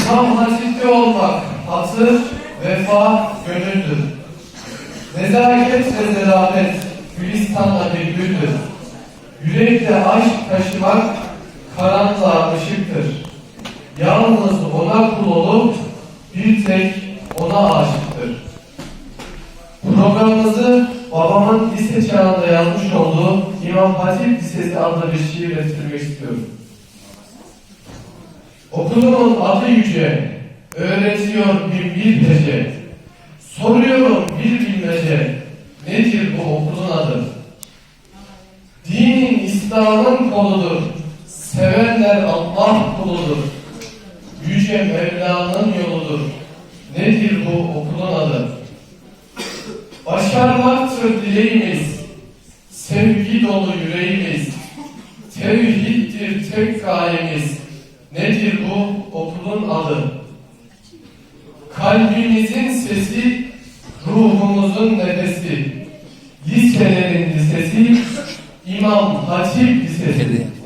İmam Hatip'te olmak hatır, vefa, gönüldür. Nezaket ve zerafet Gülistan'la bir güldür. Yürekte aşk taşımak karanlığa ışıktır. Yalnız ona kul olup bir tek ona aşıktır. Programımızı babamın lise çağında yazmış olduğu İmam Hatip Lisesi adlı bir şiirle bitirmek istiyorum. Okulumun adı yüce, öğretiyor bin bir hece. Soruyorum bir bilmece, nedir bu okulun adı? Dinin İslam'ın koludur, sevenler Allah kuludur. Yüce Mevla'nın yoludur, nedir bu okulun adı? Başarmaktır dileğimiz, sevgi dolu yüreğimiz, tevhiddir tek gayemiz, nedir bu? Okulun adı? Kalbimizin sesi, ruhumuzun nefesi, liselerin lisesi, İmam Hatip Lisesi.